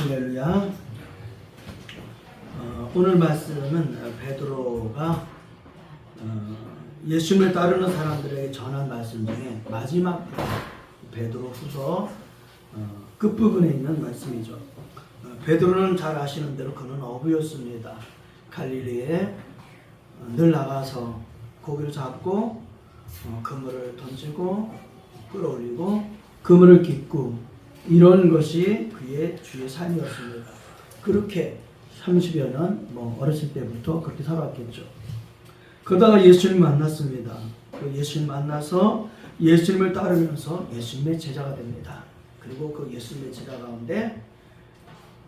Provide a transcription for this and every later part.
할렐루야. 어, 오늘 말씀은 베드로가 어, 예수님을 따르는 사람들에게 전한 말씀 중에 마지막 베드로 후서 어, 끝부분에 있는 말씀이죠. 어, 베드로는 잘 아시는 대로 그는 어부였습니다. 갈릴리에 어, 늘 나가서 고기를 잡고 어, 그물을 던지고 끌어올리고 그물을 깃고 이런 것이 그의 주의 삶이었습니다. 그렇게 30여 년, 뭐 어렸을 때부터 그렇게 살았겠죠. 그러다가 예수님 만났습니다. 그 예수님 만나서 예수님을 따르면서 예수님의 제자가 됩니다. 그리고 그 예수님의 제자 가운데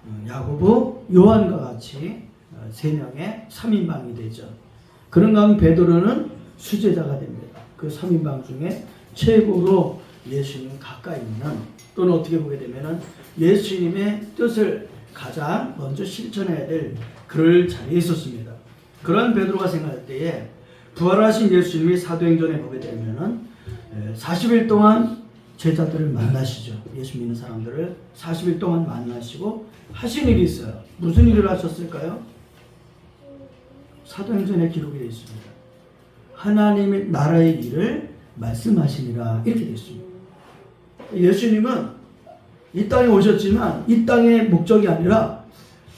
어, 야고보, 요한과 같이 어, 세 명의 3인방이 되죠. 그런 가운데 베드로는 수제자가 됩니다. 그 3인방 중에 최고로 예수님 가까이 있는 또는 어떻게 보게 되면은 예수님의 뜻을 가장 먼저 실천해야 될 그럴 자리에 있었습니다. 그런 베드로가 생각할 때에 부활하신 예수님이 사도행전에 보게 되면은 40일 동안 제자들을 만나시죠. 예수 믿는 사람들을 40일 동안 만나시고 하신 일이 있어요. 무슨 일을 하셨을까요? 사도행전에 기록이 되어 있습니다. 하나님의 나라의 일을 말씀하시니라 이렇게 되어 있습니다. 예수님은 이 땅에 오셨지만 이 땅의 목적이 아니라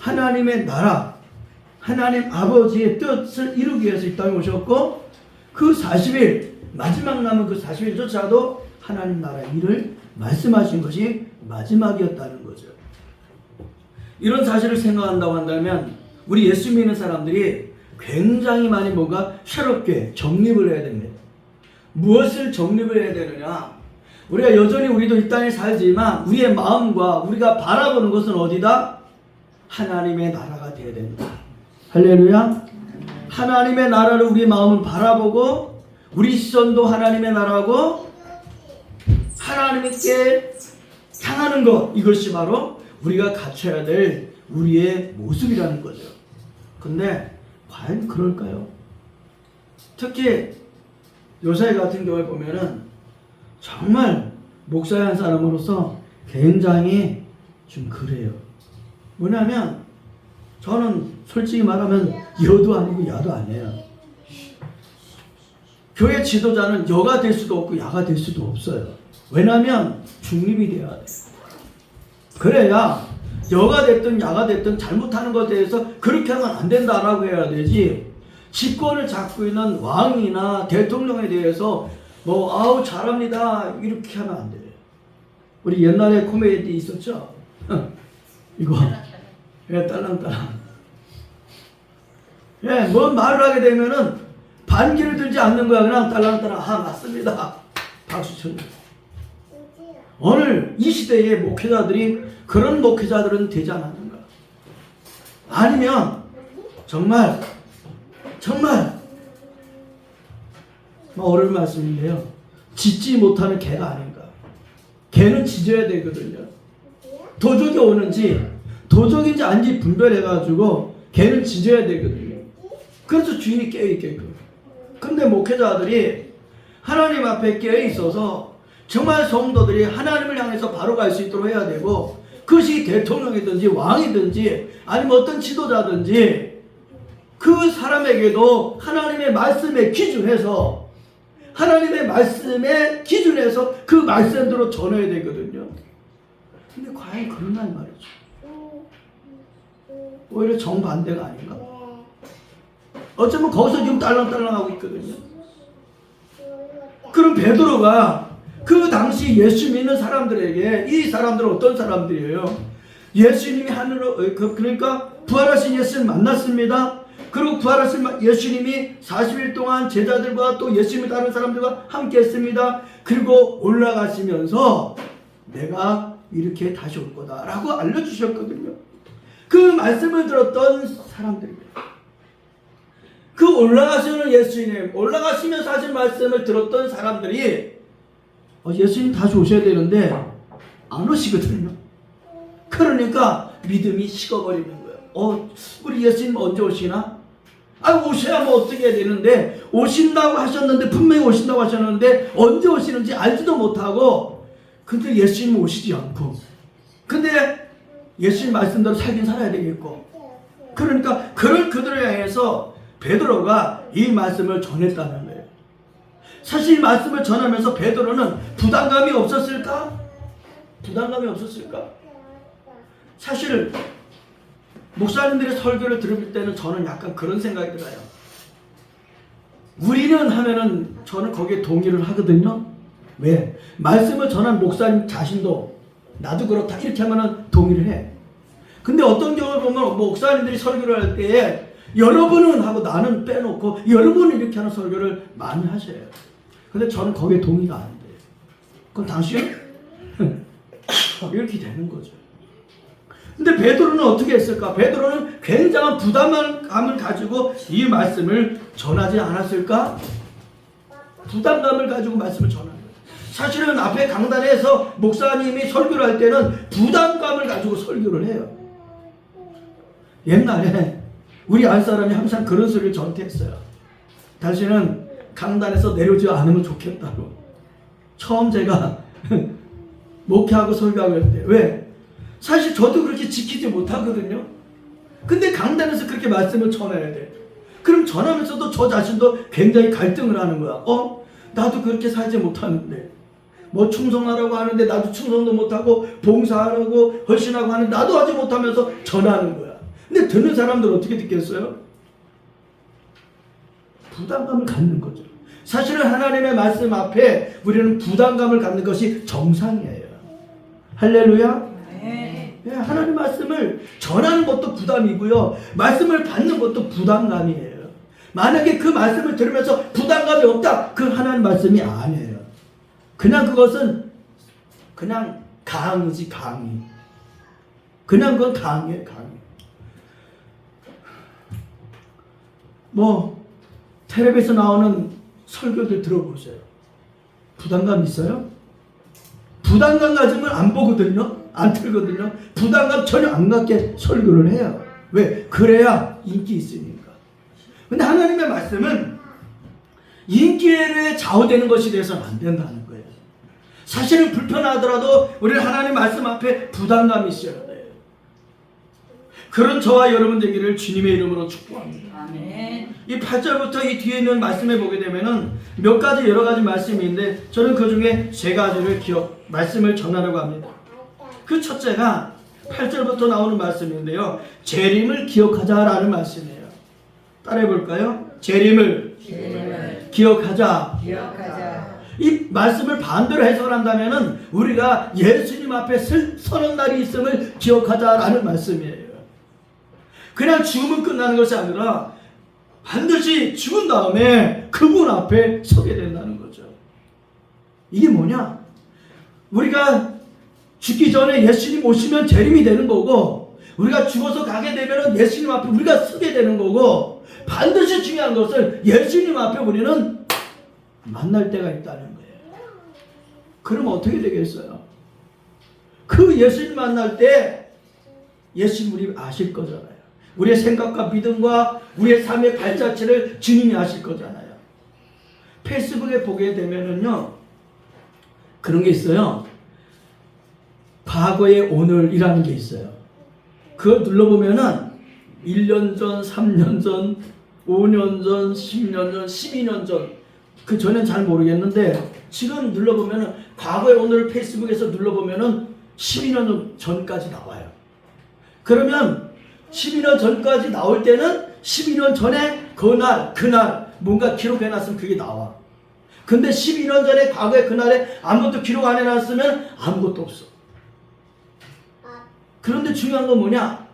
하나님의 나라, 하나님 아버지의 뜻을 이루기 위해서 이 땅에 오셨고 그 40일, 마지막 남은 그 40일조차도 하나님 나라의 일을 말씀하신 것이 마지막이었다는 거죠. 이런 사실을 생각한다고 한다면 우리 예수 믿는 사람들이 굉장히 많이 뭔가 새롭게 정립을 해야 됩니다. 무엇을 정립을 해야 되느냐? 우리가 여전히 우리도 이 땅에 살지만 우리의 마음과 우리가 바라보는 것은 어디다? 하나님의 나라가 되어야 됩니다. 할렐루야. 하나님의 나라를 우리 마음을 바라보고 우리 시선도 하나님의 나라고 하나님께 향하는 것 이것이 바로 우리가 갖춰야 될 우리의 모습이라는 거죠. 근데 과연 그럴까요? 특히 요새 같은 경우에 보면은 정말 목사의 한 사람으로서 굉장히 좀 그래요. 뭐냐면 저는 솔직히 말하면 여도 아니고 야도 아니에요. 교회 지도자는 여가 될 수도 없고 야가 될 수도 없어요. 왜냐하면 중립이 되어야 돼요. 그래야 여가 됐든 야가 됐든 잘못하는 것에 대해서 그렇게 하면 안 된다라고 해야 되지. 집권을 잡고 있는 왕이나 대통령에 대해서 뭐 아우 잘합니다 이렇게 하면 안 돼요. 우리 옛날에 코미디 있었죠? 이거 예 딸랑딸랑. 예, 뭔 말을 하게 되면은 반기를 들지 않는 거야. 그냥 딸랑딸랑 아 맞습니다. 박수 쳐줘. 오늘 이 시대의 목회자들이 그런 목회자들은 되지 않았는가? 아니면 정말 정말 뭐 어려운 말씀인데요. 짖지 못하는 개가 아닌가. 개는 짖어야 되거든요. 도적이 오는지 도적인지 아닌지 분별해가지고 개는 짖어야 되거든요. 그래서 주인이 깨어있게끔. 근데 목회자들이 하나님 앞에 깨어있어서 정말 성도들이 하나님을 향해서 바로 갈 수 있도록 해야 되고 그것이 대통령이든지 왕이든지 아니면 어떤 지도자든지 그 사람에게도 하나님의 말씀에 기준해서 하나님의 말씀에 기준해서 그 말씀대로 전해야 되거든요. 근데 과연 그런단 말이죠. 오히려 정반대가 아닌가? 어쩌면 거기서 지금 딸랑딸랑하고 있거든요. 그럼 베드로가 그 당시 예수 믿는 사람들에게 이 사람들은 어떤 사람들이에요? 예수님이 하늘로 그- 그러니까 부활하신 예수를 만났습니다. 그리고 부활하신 예수님이 40일 동안 제자들과 또 예수님을 따르는 사람들과 함께 했습니다. 그리고 올라가시면서 내가 이렇게 다시 올 거다라고 알려주셨거든요. 그 말씀을 들었던 사람들입니다. 그 올라가시는 예수님, 올라가시면서 하신 말씀을 들었던 사람들이 어, 예수님 다시 오셔야 되는데 안 오시거든요. 그러니까 믿음이 식어버리는 거예요. 어, 우리 예수님 언제 오시나? 아, 오셔야 뭐 어떻게 해야 되는데 오신다고 하셨는데 분명히 오신다고 하셨는데 언제 오시는지 알지도 못하고 근데 예수님 오시지 않고 근데 예수님 말씀대로 살긴 살아야 되겠고 그러니까 그런 그들을 향해서 베드로가 이 말씀을 전했다는 거예요. 사실 이 말씀을 전하면서 베드로는 부담감이 없었을까? 부담감이 없었을까? 사실 목사님들의 설교를 들을 때는 저는 약간 그런 생각이 들어요. 우리는 하면은 저는 거기에 동의를 하거든요. 왜? 말씀을 전한 목사님 자신도 나도 그렇다 이렇게 하면은 동의를 해. 근데 어떤 경우를 보면 목사님들이 설교를 할 때에 여러분은 하고 나는 빼놓고 여러분은 이렇게 하는 설교를 많이 하셔요. 근데 저는 거기에 동의가 안 돼요. 그럼 당신 이렇게 되는 거죠. 근데 베드로는 어떻게 했을까? 베드로는 굉장한 부담감을 가지고 이 말씀을 전하지 않았을까? 부담감을 가지고 말씀을 전하는 거예요. 사실은 앞에 강단에서 목사님이 설교를 할 때는 부담감을 가지고 설교를 해요. 옛날에 우리 알 사람이 항상 그런 소리를 저한테 했어요. 당신은 강단에서 내려오지 않으면 좋겠다고. 처음 제가 목회하고 설교하고 할 때. 왜? 사실 저도 그렇게 지키지 못하거든요. 근데 강단에서 그렇게 말씀을 전해야 돼. 그럼 전하면서도 저 자신도 굉장히 갈등을 하는 거야. 어? 나도 그렇게 살지 못하는데. 뭐 충성하라고 하는데 나도 충성도 못하고 봉사하라고 헌신하고 하는데 나도 하지 못하면서 전하는 거야. 근데 듣는 사람들은 어떻게 듣겠어요? 부담감을 갖는 거죠. 사실은 하나님의 말씀 앞에 우리는 부담감을 갖는 것이 정상이에요. 할렐루야. 네. 예, 하나님 말씀을 전하는 것도 부담이고요. 말씀을 받는 것도 부담감이에요. 만약에 그 말씀을 들으면서 부담감이 없다. 그 하나님 말씀이 아니에요. 그냥 그것은 그냥 강의지 강의. 그냥 그건 강의예요, 강의. 뭐 텔레비에서 나오는 설교들 들어보세요. 부담감 있어요? 부담감 가지면 안 보거든요. 안 틀거든요. 부담감 전혀 안 갖게 설교를 해요. 왜? 그래야 인기 있으니까. 근데 하나님의 말씀은 인기에 좌우되는 것이 돼서는 안 된다는 거예요. 사실은 불편하더라도 우리는 하나님 말씀 앞에 부담감이 있어야 돼요. 그런 저와 여러분 되기를 주님의 이름으로 축복합니다. 아멘. 이 8절부터 이 뒤에 있는 말씀에 보게 되면은 몇 가지 여러 가지 말씀이 있는데 저는 그 중에 세 가지를 기억 말씀을 전하려고 합니다. 그 첫째가 8절부터 나오는 말씀인데요. 재림을 기억하자라는 말씀이에요. 따라해 볼까요? 재림을 기름을 기억하자. 기억하자. 이 말씀을 반대로 해석한다면은 우리가 예수님 앞에 설- 서는 날이 있음을 기억하자라는 말씀이에요. 그냥 죽으면 끝나는 것이 아니라 반드시 죽은 다음에 그분 앞에 서게 된다는 거죠. 이게 뭐냐? 우리가 죽기 전에 예수님 오시면 재림이 되는 거고 우리가 죽어서 가게 되면 예수님 앞에 우리가 서게 되는 거고 반드시 중요한 것은 예수님 앞에 우리는 만날 때가 있다는 거예요. 그럼 어떻게 되겠어요? 그 예수님 만날 때 예수님 우리 아실 거잖아요. 우리의 생각과 믿음과 우리의 삶의 발자취를 주님이 아실 거잖아요. 페이스북에 보게 되면은요, 그런 게 있어요. 과거의 오늘이라는 게 있어요. 그걸 눌러보면은 1년 전, 3년 전, 5년 전, 10년 전, 12년 전, 그 전엔 잘 모르겠는데 지금 눌러보면은 과거의 오늘 페이스북에서 눌러보면은 12년 전까지 나와요. 그러면 12년 전까지 나올 때는 12년 전에 그날 그날 뭔가 기록해놨으면 그게 나와. 근데 12년 전에 과거의 그날에 아무것도 기록 안 해놨으면 아무것도 없어. 그런데 중요한 건 뭐냐?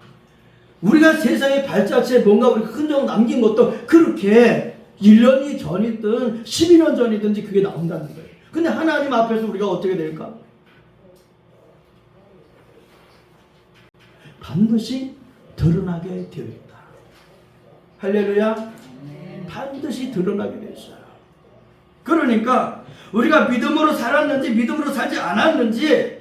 우리가 세상의 발자취에 뭔가 우리 흔적 남긴 것도 그렇게 1년이 전이든 12년 전이든지 그게 나온다는 거예요. 근데 하나님 앞에서 우리가 어떻게 될까? 반드시 드러나게 되어 있다. 할렐루야. 반드시 드러나게 되어 있어요. 그러니까 우리가 믿음으로 살았는지 믿음으로 살지 않았는지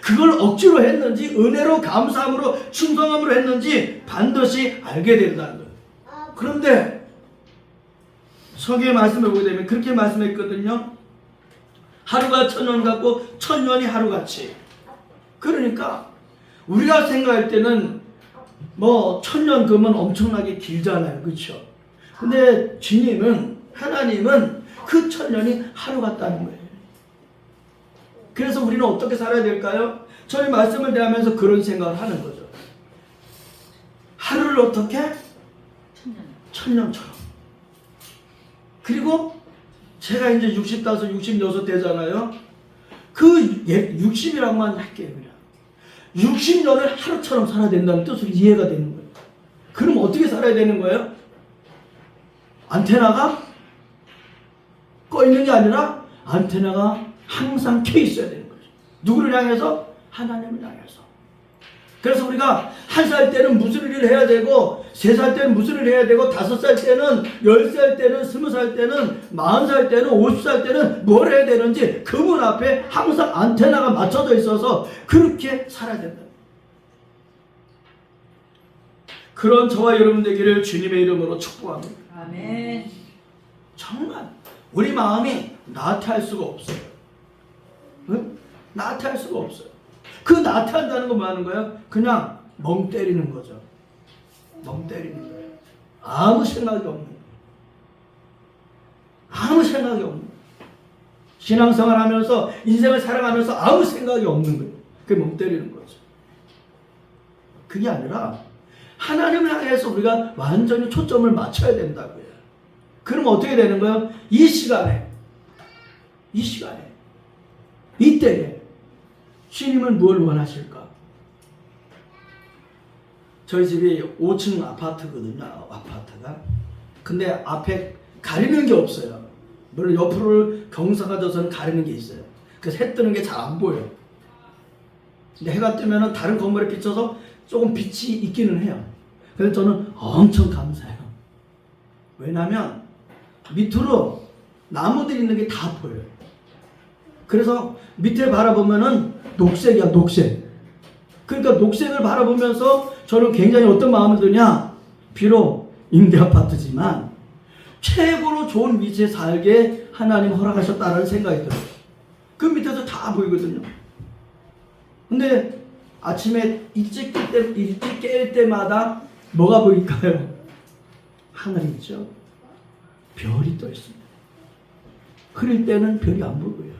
그걸 억지로 했는지 은혜로 감사함으로 충성함으로 했는지 반드시 알게 된다는 거예요. 그런데 서기의 말씀을 보게 되면 그렇게 말씀했거든요. 하루가 천년 같고 천년이 하루같이. 그러니까 우리가 생각할 때는 뭐 천년 금은 엄청나게 길잖아요. 그렇죠? 근데 주님은 하나님은 그 천년이 하루 같다는 거예요. 그래서 우리는 어떻게 살아야 될까요? 저희 말씀을 대하면서 그런 생각을 하는 거죠. 하루를 어떻게? 천년. 천년처럼. 그리고 제가 이제 65, 66 되잖아요. 그 60이랑만 할게요, 그냥. 60년을 하루처럼 살아야 된다는 뜻으로 이해가 되는 거예요. 그럼 어떻게 살아야 되는 거예요? 안테나가 꺼 있는 게 아니라 안테나가 항상 켜 있어야 되는 거죠. 누구를 향해서? 하나님을 향해서. 그래서 우리가 한 살 때는 무슨 일을 해야 되고 세 살 때는 무슨 일을 해야 되고 다섯 살 때는 열 살 때는 스무 살 때는 마흔 살 때는 오십 살 때는 뭘 해야 되는지 그분 앞에 항상 안테나가 맞춰져 있어서 그렇게 살아야 된다. 그런 저와 여러분 되기를 주님의 이름으로 축복합니다. 아멘. 정말 우리 마음이 나태할 수가 없어요. 응? 나태할 수가 없어요. 그 나태한다는 건 뭐 하는 거예요? 그냥 멍 때리는 거죠. 멍 때리는 거예요. 아무 생각이 없는 거예요. 아무 생각이 없는 거예요. 신앙생활 하면서 인생을 살아가면서 아무 생각이 없는 거예요. 그게 멍 때리는 거죠. 그게 아니라 하나님을 향해서 우리가 완전히 초점을 맞춰야 된다고요. 그럼 어떻게 되는 거예요? 이 시간에, 이 시간에, 이때에 주님은 뭘 원하실까? 저희 집이 5층 아파트거든요. 아파트가. 근데 앞에 가리는 게 없어요. 물론 옆으로 경사가 져서는 가리는 게 있어요. 그래서 해 뜨는 게 잘 안 보여. 근데 해가 뜨면은 다른 건물에 비춰서 조금 빛이 있기는 해요. 그래서 저는 엄청 감사해요. 왜냐면 밑으로 나무들이 있는 게 다 보여요. 그래서 밑에 바라보면은 녹색이야, 녹색. 그러니까 녹색을 바라보면서 저는 굉장히 어떤 마음을 드냐? 비록 임대 아파트지만 최고로 좋은 위치에 살게 하나님 허락하셨다는 생각이 들어요. 그 밑에서 다 보이거든요. 근데 아침에 일찍 깰 때, 일찍 깰 때마다 뭐가 보일까요? 하늘이 있죠. 별이 떠 있습니다. 흐릴 때는 별이 안 보고요.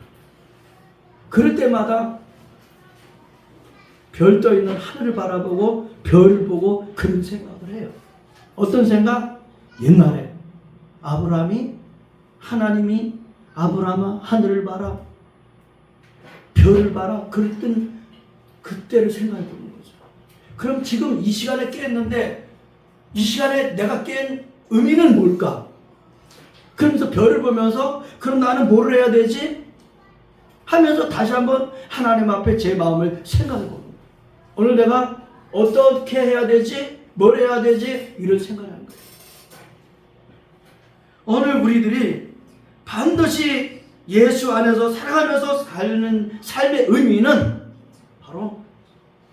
그럴 때마다 별 떠 있는 하늘을 바라보고 별을 보고 그런 생각을 해요. 어떤 생각? 옛날에 아브라함이 하나님이 아브라함아 하늘을 봐라 별을 봐라 그랬던 그때를 생각해 보는 거죠. 그럼 지금 이 시간에 깼는데 이 시간에 내가 깬 의미는 뭘까? 그러면서 별을 보면서 그럼 나는 뭐를 해야 되지? 하면서 다시 한번 하나님 앞에 제 마음을 생각해 거예요. 오늘 내가 어떻게 해야 되지? 뭘 해야 되지? 이런 생각을 하는 거예요. 오늘 우리들이 반드시 예수 안에서 살아가면서 사는 삶의 의미는 바로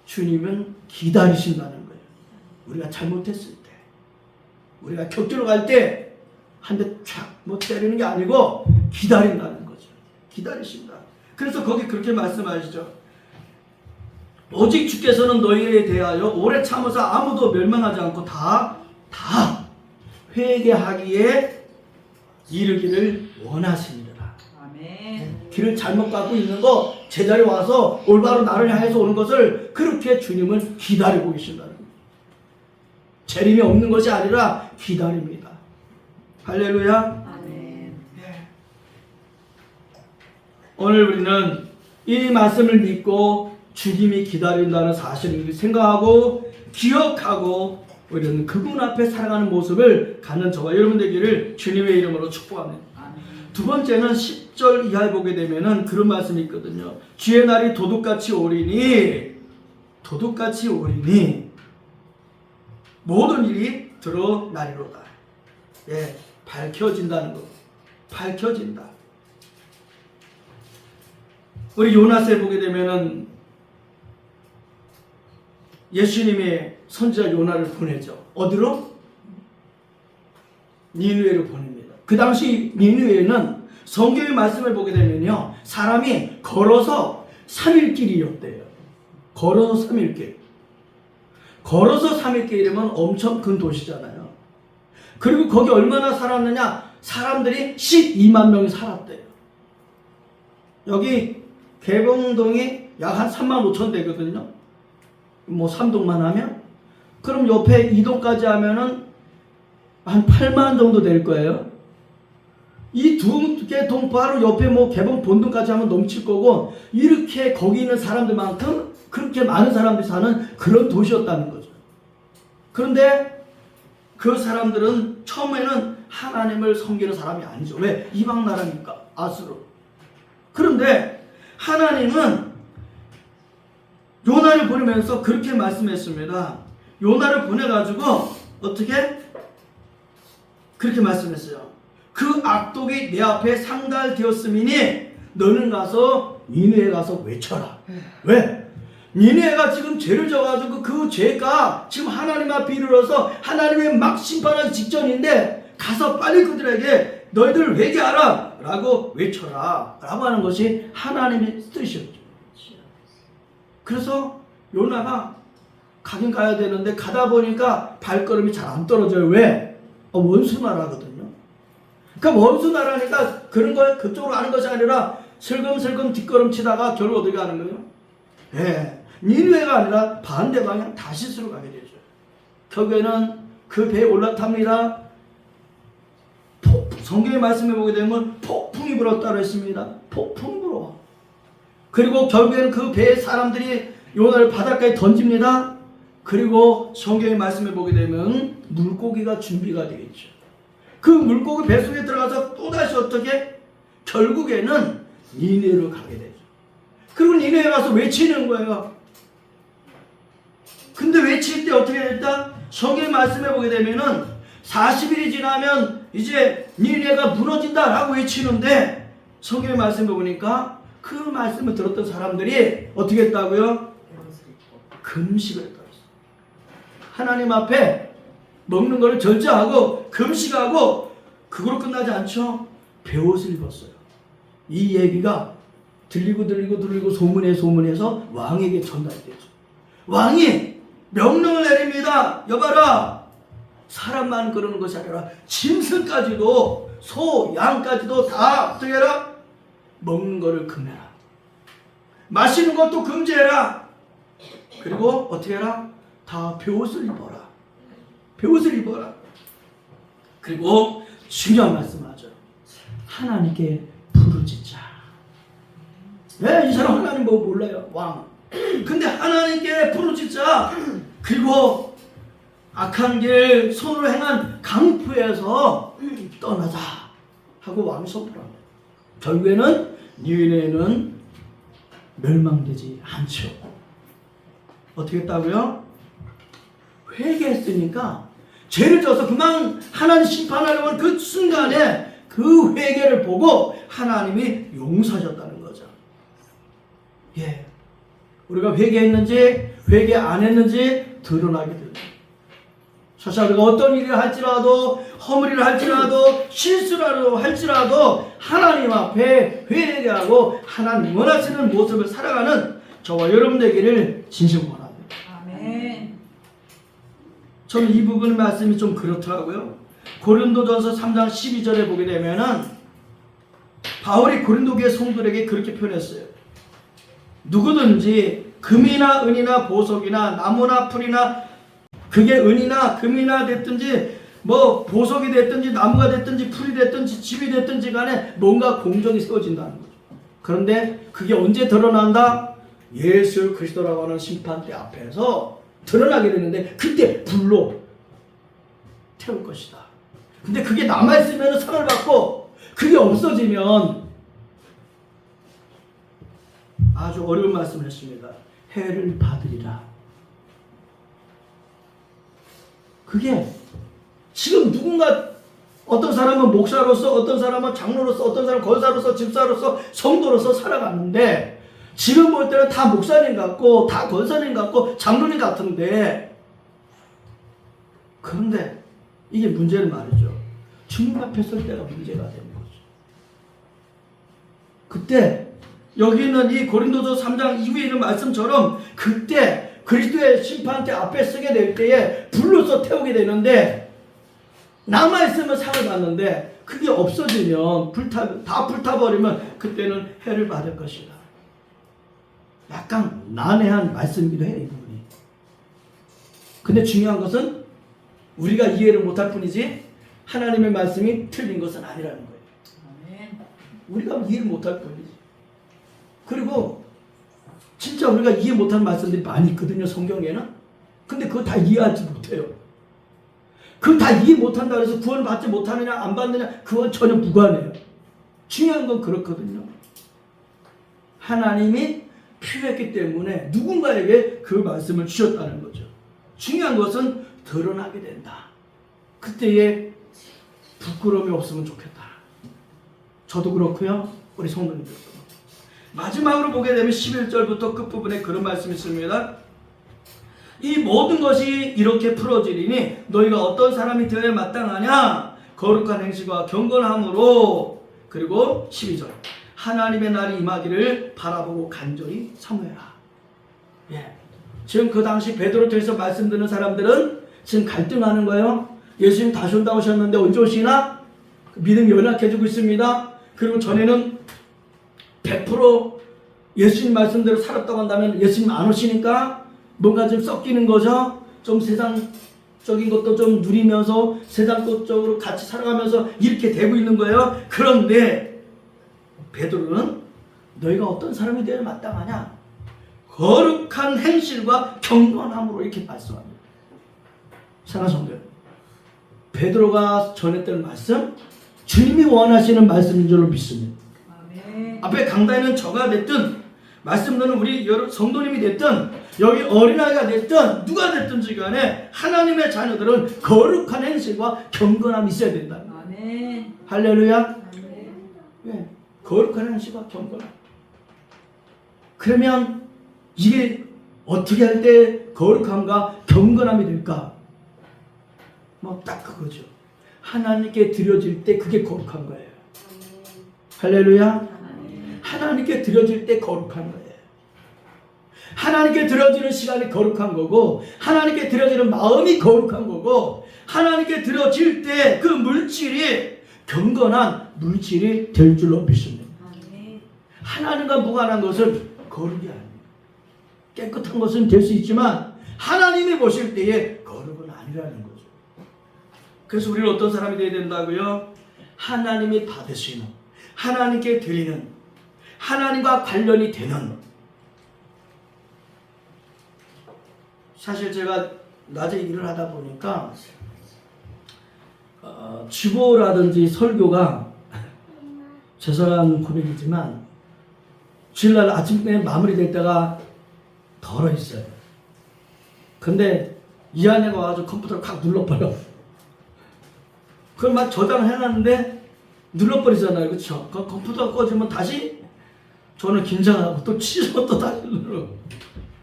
주님은 기다리신다는 거예요. 우리가 잘못했을 때, 우리가 격주로 갈 때 한 대촥못 때리는 게 아니고 기다린다는 거죠. 기다리신다. 그래서 거기 그렇게 말씀하시죠. 오직 주께서는 너희에 대하여 오래 참으사 아무도 멸망하지 않고 다, 다 회개하기에 이르기를 원하시니라. 아멘. 길을 잘못 가고 있는 거 제자리 와서 올바로 나를 향해서 오는 것을 그렇게 주님은 기다리고 계신다는 거예요. 재림이 없는 것이 아니라 기다립니다. 할렐루야. 아멘. 오늘 우리는 이 말씀을 믿고 주님이 기다린다는 사실을 생각하고 기억하고 우리는 그분 앞에 살아가는 모습을 갖는 저와 여러분 되기를 주님의 이름으로 축복합니다. 두 번째는 10절 이하에 보게 되면은 그런 말씀이 있거든요. 주의 날이 도둑같이 오리니 도둑같이 오리니 모든 일이 드러나리로다. 예, 밝혀진다는 거. 밝혀진다. 우리 요나스에 보게 되면은 예수님이 선지자 요나를 보내죠. 어디로? 니누에로 보냅니다. 그 당시 니누에는 성경의 말씀을 보게 되면요. 사람이 걸어서 3일 길이었대요. 걸어서 3일 길. 걸어서 3일 길이면 엄청 큰 도시잖아요. 그리고 거기 얼마나 살았느냐? 사람들이 12만 명이 살았대요. 여기 개봉동이 약 한 3만 5천 되거든요. 뭐 3동만 하면 그럼 옆에 2동까지 하면은 한 8만 정도 될 거예요. 이 두 개 동 바로 옆에 뭐 개봉 본동까지 하면 넘칠 거고 이렇게 거기 있는 사람들만큼 그렇게 많은 사람들이 사는 그런 도시였다는 거죠. 그런데 그 사람들은 처음에는 하나님을 섬기는 사람이 아니죠. 왜? 이방 나라니까 아수르. 그런데 하나님은 요나를 보내면서 그렇게 말씀했습니다. 요나를 보내가지고 어떻게 그렇게 말씀했어요. 그 악독이 내 앞에 상달되었음이니 너는 가서 니네에 가서 외쳐라. 왜? 니네가 지금 죄를 져가지고 그 죄가 지금 하나님 앞에 이르러서 하나님의 막 심판하기 직전인데 가서 빨리 그들에게 너희들 회개하라 라고 외쳐라 라고 하는 것이 하나님의 뜻이었죠. 그래서 요나가 가긴 가야 되는데 가다 보니까 발걸음이 잘 안 떨어져요. 왜? 어, 원수 나라거든요. 그러니까 원수 나라니까 그런 걸 그쪽으로 가는 것이 아니라 슬금슬금 뒷걸음 치다가 결국 어디 가는 거예요? 예. 니누에가 아니라 반대 방향 다시스로 가게 되죠. 결국에는 그 배에 올라탑니다. 폭, 성경의 말씀에 보게 되면 폭풍이 불었다고 했습니다. 폭풍 불어. 그리고 결국에는 그 배에 사람들이 요나를 바닷가에 던집니다. 그리고 성경의 말씀에 보게 되면 물고기가 준비가 되겠죠. 그 물고기 배 속에 들어가서 또다시 어떻게 결국에는 니네로 가게 되죠. 그리고 니네에 가서 외치는 거예요. 근데 외칠 때 어떻게 됐다? 성경의 말씀에 보게 되면은 40일이 지나면 이제 니네가 무너진다라고 외치는데 성경의 말씀에 보니까 그 말씀을 들었던 사람들이 어떻게 했다고요? 금식을 했다. 하나님 앞에 먹는 거를 절제하고 금식하고 그걸로 끝나지 않죠. 배옷을 입었어요. 이 얘기가 들리고 들리고 들리고 소문에 소문에서 왕에게 전달되죠. 왕이 명령을 내립니다. 여봐라. 사람만 그러는 것이 아니라 짐승까지도 소, 양까지도 다 어떻게 해라? 먹는 거를 금해라. 마시는 것도 금지해라. 그리고 어떻게 해라? 다 배옷을 입어라. 배옷을 입어라. 그리고 중요한 말씀하죠. 하나님께 부르짖자. 네, 이 사람 하나님 뭐 몰라요, 왕. 근데 하나님께 부르짖자. 그리고 악한 길 손으로 행한 강포에서 떠나자 하고 왕이 선포합니다. 결국에는 니네는 멸망되지 않죠. 어떻게 했다고요? 회개했으니까 죄를 져서 그만 하나님 심판하려는 그 순간에 그 회개를 보고 하나님이 용서하셨다는 거죠. 예. 우리가 회개했는지 회개 안 했는지 드러나게 됩니다. 사실 우리가 어떤 일을 할지라도 허물이를 할지라도 실수라도 할지라도 하나님 앞에 회개하고 하나님 원하시는 모습을 살아가는 저와 여러분 되기를 진심으로 원합니다. 아멘. 저는 이 부분 말씀이 좀 그렇더라고요. 고린도전서 3장 12절에 보게 되면은 바울이 고린도교의 성도들에게 그렇게 표현했어요. 누구든지 금이나 은이나 보석이나 나무나 풀이나 그게 은이나 금이나 됐든지 뭐 보석이 됐든지 나무가 됐든지 풀이 됐든지 집이 됐든지 간에 뭔가 공정이 세워진다는 거죠. 그런데 그게 언제 드러난다? 예수 그리스도라고 하는 심판대 앞에서 드러나게 되는데 그때 불로 태울 것이다. 근데 그게 남아있으면 상을 받고 그게 없어지면 아주 어려운 말씀을 했습니다. 해를 받으리라. 그게 지금 누군가 어떤 사람은 목사로서 어떤 사람은 장로로서 어떤 사람은 권사로서 집사로서 성도로서 살아가는데 지금 볼 때는 다 목사님 같고 다 권사님 같고 장로님 같은데 그런데 이게 문제는 말이죠. 주님 앞에 설 때가 문제가 되는 거죠. 그때 여기 있는 이 고린도서 3장 이후에 있는 말씀처럼 그때 그리스도의 심판대 앞에 서게 될 때에 불로서 태우게 되는데 남아있으면 상을 받는데 그게 없어지면 불타, 다 불타버리면 그때는 해를 받을 것이다. 약간 난해한 말씀이기도 해요, 이 부분이. 근데 중요한 것은 우리가 이해를 못할 뿐이지 하나님의 말씀이 틀린 것은 아니라는 거예요. 우리가 이해를 못할 뿐이지. 그리고 진짜 우리가 이해 못하는 말씀들이 많이 있거든요, 성경에는. 근데 그거 다 이해하지 못해요. 그거 다 이해 못한다 그래서 구원 받지 못하느냐, 안 받느냐, 그건 전혀 무관해요. 중요한 건 그렇거든요. 하나님이 필요했기 때문에 누군가에게 그 말씀을 주셨다는 거죠. 중요한 것은 드러나게 된다. 그때에 부끄러움이 없으면 좋겠다. 저도 그렇고요. 우리 성도님들도. 마지막으로 보게 되면 11절부터 끝부분에 그런 말씀이 있습니다. 이 모든 것이 이렇게 풀어지리니 너희가 어떤 사람이 되어야 마땅하냐? 거룩한 행실과 경건함으로 그리고 12절 하나님의 날이 임하기를 바라보고 간절히 사모해라. 예. 지금 그 당시 베드로 통해서 말씀 듣는 사람들은 지금 갈등하는 거예요. 예수님 다시 온다고 하셨는데 언제 오시나? 믿음이 연약해지고 있습니다. 그리고 전에는 100% 예수님 말씀대로 살았다고 한다면 예수님 안 오시니까 뭔가 좀 섞이는 거죠. 좀 세상적인 것도 좀 누리면서 세상적으로 같이 살아가면서 이렇게 되고 있는 거예요. 그런데 베드로는 너희가 어떤 사람이 되어야 마땅하냐? 거룩한 행실과 경건함으로 이렇게 말씀합니다. 사랑하는 성도 여러분, 베드로가 전했던 말씀 주님이 원하시는 말씀인 줄로 믿습니다. 앞에 강단에는 저가 됐든 말씀 듣는 우리 성도님이 됐든 여기 어린아이가 됐든 누가 됐든지 간에 하나님의 자녀들은 거룩한 행실과 경건함이 있어야 된다. 아멘. 할렐루야. 아멘. 예, 거룩한 행실과 경건함. 그러면 이게 어떻게 할 때 거룩함과 경건함이 될까? 뭐 딱 그거죠. 하나님께 드려질 때 그게 거룩한 거예요. 할렐루야. 하나님께 드려질 때 거룩한 거예요. 하나님께 드려지는 시간이 거룩한 거고, 하나님께 드려지는 마음이 거룩한 거고, 하나님께 드려질 때 그 물질이 경건한 물질이 될 줄로 믿습니다. 하나님과 무관한 것은 거룩이 아닙니다. 깨끗한 것은 될 수 있지만, 하나님이 보실 때에 거룩은 아니라는 거죠. 그래서 우리는 어떤 사람이 되어야 된다고요? 하나님이 받으시는, 하나님께 드리는, 하나님과 관련이 되는 사실 제가 낮에 일을 하다 보니까 어, 주보라든지 설교가 죄송한 고백이지만 주일날 아침에 마무리될 때가 덜어 있어요. 근데 이 아내가 와가지고 컴퓨터를 콱 눌러버려. 그걸 막 저장해놨는데 눌러버리잖아요. 그쵸? 그 컴퓨터가 꺼지면 다시 저는 긴장하고 또 취소 또 눌러.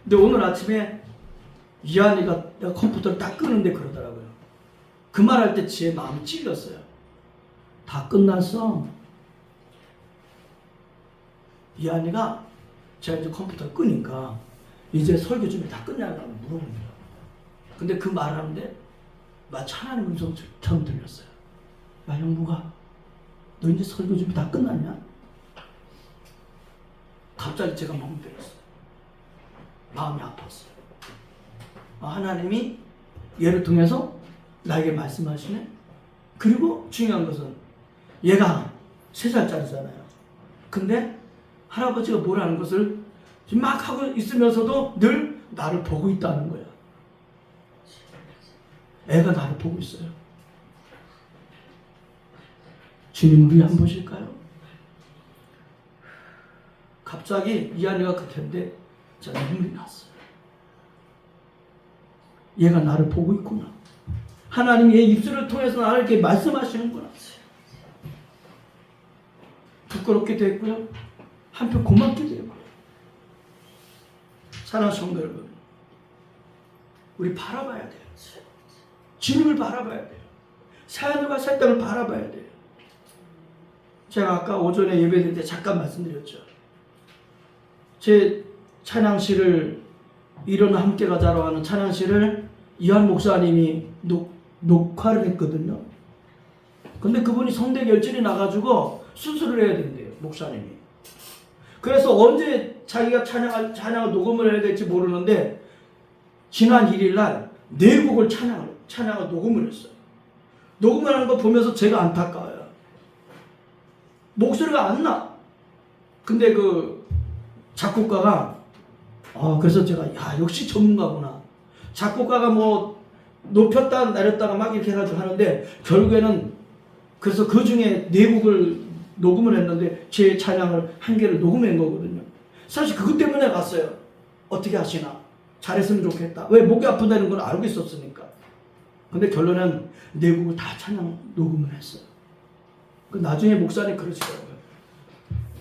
근데 오늘 아침에 이한이가 내가 컴퓨터를 딱 끄는데 그러더라고요. 그 말 할 때 제 마음이 찔렸어요. 다 끝났어. 이한이가 제가 이제 컴퓨터를 끄니까 이제 설교 준비 다 끝나냐고 물어봅니다. 근데 그 말하는데 마치 하나님 음성처럼 들렸어요. 야 형부가 너 이제 설교 준비 다 끝났냐? 갑자기 제가 마음이 들었어요. 마음이 아팠어요. 아, 하나님이 얘를 통해서 나에게 말씀하시네. 그리고 중요한 것은 얘가 세 살짜리잖아요. 근데 할아버지가 뭐라는 것을 막 하고 있으면서도 늘 나를 보고 있다는 거야. 애가 나를 보고 있어요. 주님 우리 한번 보실까요? 갑자기 이 아내가 그렇게인데 제가 눈물이 났어요. 얘가 나를 보고 있구나. 하나님이 얘 입술을 통해서 나를 이렇게 말씀하시는구나. 부끄럽기도 했고요. 한편 고맙기도 했고요. 사랑하는 성도 여러분, 우리 바라봐야 돼요. 주님을 바라봐야 돼요. 사연과 살 땅을 바라봐야 돼요. 제가 아까 오전에 예배드릴 때 잠깐 말씀드렸죠. 제 찬양실을 이런 함께 가자로 하는 찬양시를 이한 목사님이 녹, 녹화를 했거든요. 근데 그분이 성대 결절이 나가지고 수술을 해야 된대요, 목사님이. 그래서 언제 자기가 찬양을, 찬양을 녹음을 해야 될지 모르는데 지난 1일 날 네 곡을 찬양을, 찬양을 녹음을 했어요. 녹음을 하는 거 보면서 제가 안타까워요. 목소리가 안 나. 근데 그 작곡가가 아 그래서 제가 야 역시 전문가구나. 작곡가가 뭐 높였다 내렸다가 막 이렇게 해가지고 하는데 결국에는 그래서 그 중에 네 곡을 녹음을 했는데 제 찬양을 한 개를 녹음한 거거든요. 사실 그것 때문에 갔어요. 어떻게 하시나? 잘했으면 좋겠다. 왜 목이 아프다는 걸 알고 있었으니까. 근데 결론은 네 곡을 다 찬양 녹음을 했어요. 그 나중에 목사님 그러시더라고요.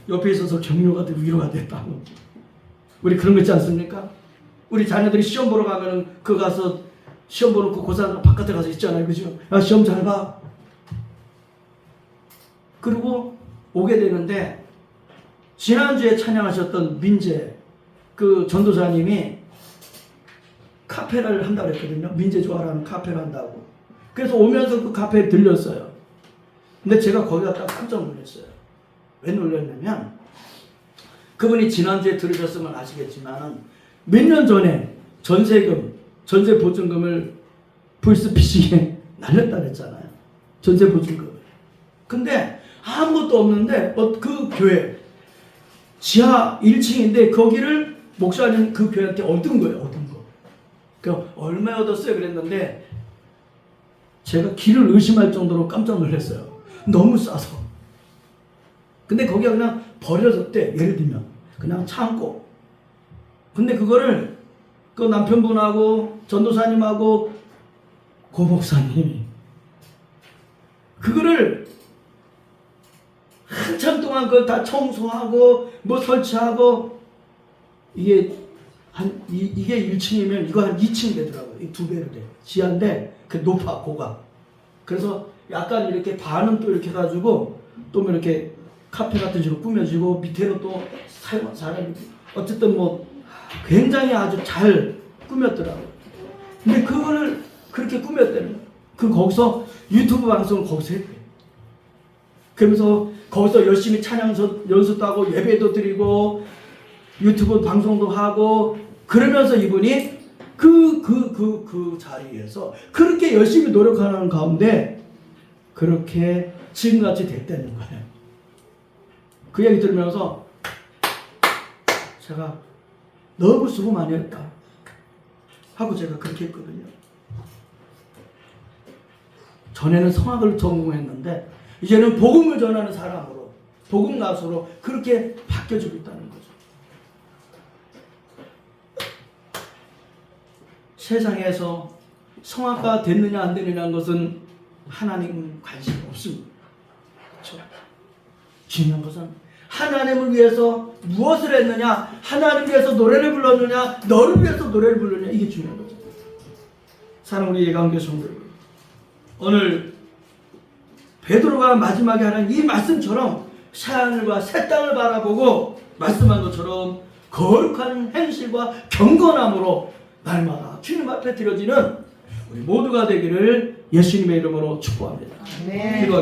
옆에 있어서 격려가 되고 위로가 됐다고. 우리 그런 거 있지 않습니까? 우리 자녀들이 시험 보러 가면은 그 가서 시험 보는 그 고사 바깥에 가서 있잖아요. 그죠? 야, 시험 잘 봐. 그리고 오게 되는데 지난주에 찬양하셨던 민재 그 전도사님이 카페를 한다고 했거든요. 민재 좋아라는 카페를 한다고. 그래서 오면서 그 카페에 들렸어요. 근데 제가 거기 갔다 깜짝 놀랐어요. 왜 놀랐냐면 그분이 지난주에 들으셨으면 아시겠지만 몇 년 전에 전세금, 전세 보증금을 보이스피싱에 날렸다 그랬잖아요. 전세 보증금을. 근데 아무것도 없는데 어, 그 교회 지하 1층인데 거기를 목사님 그 교회한테 얻은 거예요. 얻은 거. 그 얼마에 얻었어요? 그랬는데 제가 길을 의심할 정도로 깜짝 놀랐어요. 너무 싸서. 근데 거기가 그냥 버려졌대. 예를 들면 그냥 창고. 근데 그거를 그 남편분하고 전도사님하고 고 목사님이 그거를 한참 동안 그걸 다 청소하고 뭐 설치하고 이게 한 이, 이게 1층이면 이거 한 2층 되더라고요. 이 두 배로 돼. 지하인데 그 높아 고가. 그래서 약간 이렇게 반은 또 이렇게 해가지고 또뭐 이렇게 카페 같은 식으로 꾸며지고 밑에로 또 사용 사람이 어쨌든 뭐 굉장히 아주 잘 꾸몄더라고요. 근데 그거를 그렇게 거예요. 그 거기서 유튜브 방송을 거기서 했대요. 그러면서 거기서 열심히 찬양 서- 연습도 하고 예배도 드리고 유튜브 방송도 하고 그러면서 이분이 그 그 그 그 자리에서 그렇게 열심히 노력하는 가운데 그렇게 지금같이 됐다는 거예요. 그 얘기 들으면서 제가 너무 수고 많이 했다 하고 제가 그렇게 했거든요. 전에는 성악을 전공했는데 이제는 복음을 전하는 사람으로 복음 가수로 그렇게 바뀌어지고 있다는 거죠. 세상에서 성악가 됐느냐 안 되느냐는 것은 하나님 관심 없습니다. 그렇죠? 중요한 것은 하나님을 위해서 무엇을 했느냐, 하나님을 위해서 노래를 불렀느냐, 너를 위해서 노래를 불렀느냐? 이게 중요한 거죠. 사랑 우리 예감교 성도 여러분, 오늘 베드로가 마지막에 하는 이 말씀처럼 새하늘과 새 땅을 바라보고 말씀한 것처럼 거룩한 행실과 경건함으로 날마다 주님 앞에 드려지는 우리 모두가 되기를 예수님의 이름으로 축복합니다. 기도